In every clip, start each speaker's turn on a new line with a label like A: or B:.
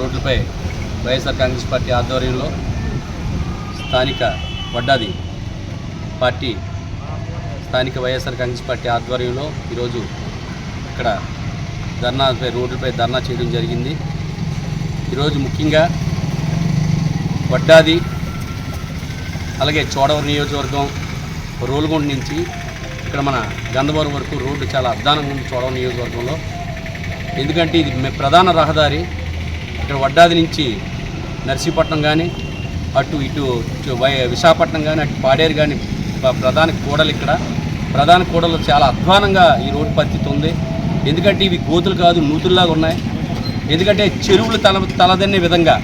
A: రోడ్లపై వైఎస్ఆర్ కాంగ్రెస్ పార్టీ ఆధ్వర్యంలో స్థానిక వడ్డాది పార్టీ స్థానిక వైఎస్ఆర్ కాంగ్రెస్ పార్టీ ఆధ్వర్యంలో ఈరోజు ఇక్కడ ధర్నాపై రోడ్లపై ధర్నా చేయడం జరిగింది. ఈరోజు ముఖ్యంగా వడ్డాది అలాగే చోడవరం నియోజకవర్గం రోలుగొండ నుంచి ఇక్కడ మన గంధవరం వరకు రోడ్డు చాలా అద్దానంగా ఉంది చోడవరం నియోజకవర్గంలో. ఎందుకంటే ఇది ప్రధాన రహదారి. ఇక్కడ వడ్డాది నుంచి నర్సీపట్నం కానీ అటు ఇటు వై- విశాఖపట్నం కానీ అటు పాడేరు కానీ ప్రధాన కూడలు ఇక్కడ. ప్రధాన కూడలు చాలా అధ్వానంగా ఈ రోడ్డు పరిస్థితి ఉంది. ఎందుకంటే ఇవి గోతులు కాదు నూతుల్లాగా ఉన్నాయి. ఎందుకంటే చెరువులు తల తలదన్నే విధంగా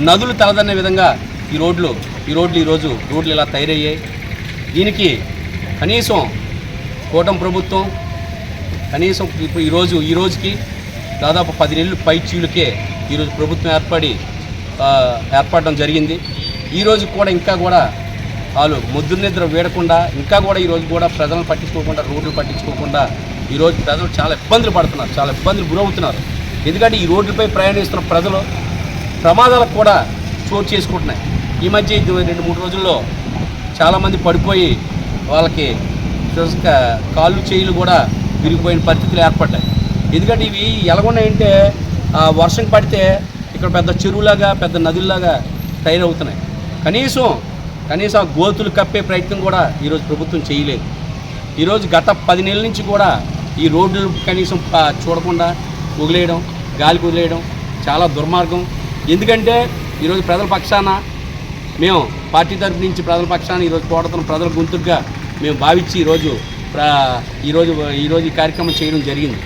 A: నదులు తలదన్నే విధంగా ఈ రోడ్లు ఈ రోడ్లు ఈరోజు రోడ్లు ఇలా తయారయ్యాయి. దీనికి కనీసం కూటమి ప్రభుత్వం కనీసం ఇప్పుడు ఈరోజు ఈ రోజుకి దాదాపు పది నెలలు పై చీలుకే ఈరోజు ప్రభుత్వం ఏర్పడి ఏర్పడడం జరిగింది. ఈ కూడా ఇంకా కూడా వాళ్ళు ముద్దు నిద్ర వేడకుండా ఇంకా కూడా ఈ రోజు కూడా ప్రజలను పట్టించుకోకుండా రోడ్లు పట్టించుకోకుండా ఈరోజు ప్రజలు చాలా ఇబ్బందులు పడుతున్నారు చాలా ఇబ్బందులు గురవుతున్నారు. ఎందుకంటే ఈ రోడ్లపై ప్రయాణిస్తున్న ప్రజలు ప్రమాదాలకు కూడా చోటు చేసుకుంటున్నాయి. ఈ మధ్య రెండు మూడు రోజుల్లో చాలామంది పడిపోయి వాళ్ళకి కాళ్ళు చేయిలు కూడా విరిగిపోయిన పరిస్థితులు ఏర్పడ్డాయి. ఎందుకంటే ఇవి ఎలాగున్నాయంటే వర్షం పడితే ఇక్కడ పెద్ద చెరువులాగా పెద్ద నదుల్లాగా తయారవుతున్నాయి. కనీసం కనీసం ఆ గోతులు కప్పే ప్రయత్నం కూడా ఈరోజు ప్రభుత్వం చేయలేదు. ఈరోజు గత పది నెలల నుంచి కూడా ఈ రోడ్లు కనీసం చూడకుండా వదిలేయడం గాలికి వదిలేయడం చాలా దుర్మార్గం. ఎందుకంటే ఈరోజు ప్రజల పక్షాన మేము పార్టీ తరఫు నుంచి ప్రజల పక్షాన ఈరోజు పోరాడుతున్న ప్రజల గొంతుగా మేము భావించి ఈరోజు ప్ర ఈరోజు ఈరోజు ఈ కార్యక్రమం చేయడం జరిగింది.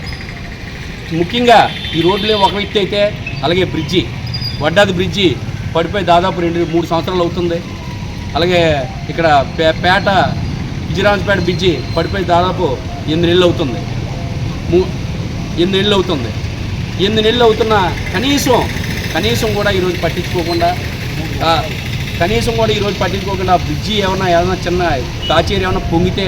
A: ముఖ్యంగా ఈ రోడ్లే ఒక వ్యక్తి అయితే అలాగే బ్రిడ్జి వడ్డాది బ్రిడ్జి పడిపోయి దాదాపు రెండు మూడు సంవత్సరాలు అవుతుంది. అలాగే ఇక్కడ పే పేట విజయరాజపేట బ్రిడ్జి పడిపోయి దాదాపు ఎనిమిది నెలలు అవుతుంది. మూ ఎనిమిది నెలలు అవుతుంది. ఎనిమిది నెలలు అవుతున్న కనీసం కనీసం కూడా ఈరోజు పట్టించుకోకుండా కనీసం కూడా ఈరోజు పట్టించుకోకుండా బ్రిడ్జి ఏమైనా ఏమైనా చిన్న కాచేరి ఏమైనా పొంగితే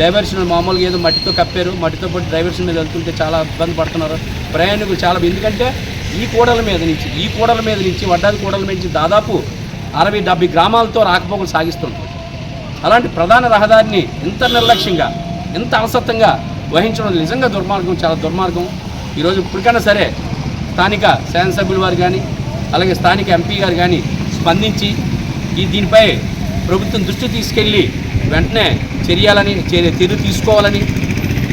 A: డైవర్షన్ మామూలుగా ఏదో మట్టితో కప్పారు మట్టితో పాటు డైవర్షన్ మీద వెళ్తుంటే చాలా ఇబ్బంది పడుతున్నారు. ప్రయాణికులు చాలా ఎందుకంటే ఈ కూడల మీద నుంచి ఈ కూడల మీద నుంచి వడ్డాది కూడల నుంచి దాదాపు అరవై డెబ్బై గ్రామాలతో రాకపోకలు సాగిస్తుంటారు. అలాంటి ప్రధాన రహదారిని ఇంత నిర్లక్ష్యంగా ఇంత అలసత్వంగా వహించడం నిజంగా దుర్మార్గం చాలా దుర్మార్గం. ఈరోజు ఇప్పటికైనా సరే స్థానిక శాసనసభ్యుల వారు కానీ అలాగే స్థానిక ఎంపీ గారు కానీ స్పందించి ఈ దీనిపై ప్రభుత్వం దృష్టి తీసుకెళ్ళి వెంటనే చర్యాలని చర్య తీసుకోవాలని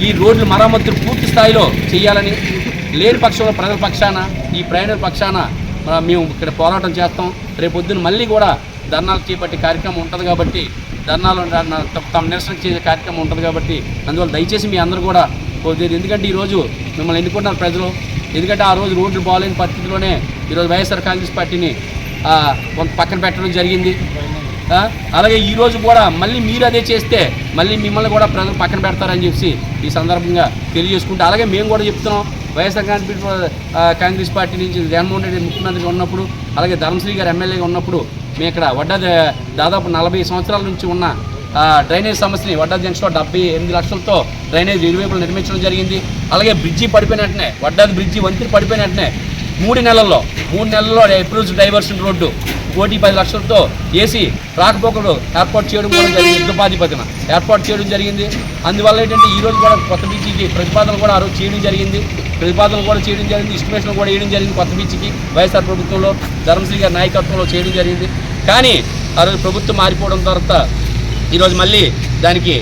A: ఈ రోడ్లు మరమ్మతులు పూర్తి స్థాయిలో చేయాలని లేని పక్షంలో ప్రజల పక్షాన ఈ ప్రయాణికుల పక్షాన మేము ఇక్కడ పోరాటం చేస్తాం. రేపొద్దున మళ్ళీ కూడా ధర్నాలు చేపట్టే కార్యక్రమం ఉంటుంది కాబట్టి ధర్నాలు తమ- నిరసన చేసే కార్యక్రమం ఉంటుంది కాబట్టి అందువల్ల దయచేసి మీ అందరూ కూడా కొద్దిగా ఎందుకంటే ఈరోజు మిమ్మల్ని ఎన్నుకుంటున్నారు ప్రజలు ఎందుకంటే ఆ రోజు రోడ్లు బాగాలేని పరిస్థితిలోనే ఈరోజు వైఎస్ఆర్ కాంగ్రెస్ పార్టీని కొంత పక్కన పెట్టడం జరిగింది. అలాగే ఈ రోజు కూడా మళ్ళీ మీరు అదే చేస్తే మళ్ళీ మిమ్మల్ని కూడా ప్రజలు పక్కన పెడతారని చెప్పి ఈ సందర్భంగా తెలియజేసుకుంటే అలాగే మేము కూడా చెప్తున్నాం. వైఎస్ఆర్ కాంగ్రెస్ కాంగ్రెస్ పార్టీ నుంచి జగన్మోహన్ రెడ్డి ముఖ్యమంత్రిగా ఉన్నప్పుడు అలాగే ధర్మశ్రీ గారు ఎమ్మెల్యేగా ఉన్నప్పుడు మేము ఇక్కడ వడ్డా దాదాపు నలభై సంవత్సరాల నుంచి ఉన్న డ్రైనేజ్ సమస్యని వడ్డా జంక్షన్లో డెబ్బై ఎనిమిది లక్షలతో డ్రైనేజ్ ఇరువైపులు నిర్మించడం జరిగింది. అలాగే బ్రిడ్జి పడిపోయిన వెంటనే వడ్డాది బ్రిడ్జి వంతెన పడిపోయిన వెంటనే మూడు నెలల్లో మూడు నెలల్లో అప్రోచ్ డైవర్షన్ రోడ్డు కోటి పది లక్షలతో ఏసీ రాకపోకలు ఏర్పాటు చేయడం కూడా జరిగింది యుద్ధపాధిపతిన ఏర్పాటు చేయడం జరిగింది. అందువల్ల ఏంటంటే ఈరోజు కూడా కొత్త బీచ్కి ప్రతిపాదన కూడా ఆ రోజు చేయడం జరిగింది. ప్రతిపాదన కూడా చేయడం జరిగింది ఇస్టిమేషన్ కూడా వేయడం జరిగింది కొత్త బీచ్కి వైఎస్ఆర్ ప్రభుత్వంలో ధర్మశ్రీ గారి నాయకత్వంలో చేయడం జరిగింది. కానీ ఆ రోజు ప్రభుత్వం మారిపోవడం తర్వాత ఈరోజు మళ్ళీ దానికి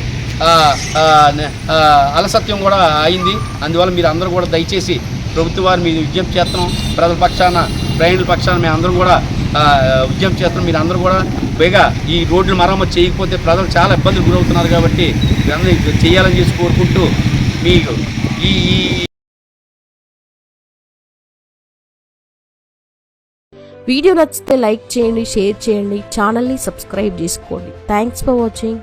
A: అలసత్యం కూడా అయింది. అందువల్ల మీరు అందరూ కూడా దయచేసి ప్రభుత్వ వారు మీరు విజ్ఞప్తి చేస్తున్నాం. ప్రజల పక్షాన ప్రయాణుల పక్షాన మేము అందరం కూడా ఉద్యమం విజ్ఞప్తి చేస్తున్నాం మీరు అందరూ కూడా పైగా ఈ రోడ్లు మరమ్మతు చేయకపోతే ప్రజలు చాలా ఇబ్బందులు గురవుతున్నారు కాబట్టి మీరందరూ చేయాలని చేసి కోరుకుంటూ మీకు ఈ ఈ
B: వీడియో నచ్చితే లైక్ చేయండి షేర్ చేయండి ఛానల్ని సబ్స్క్రైబ్ చేసుకోండి. Thanks for watching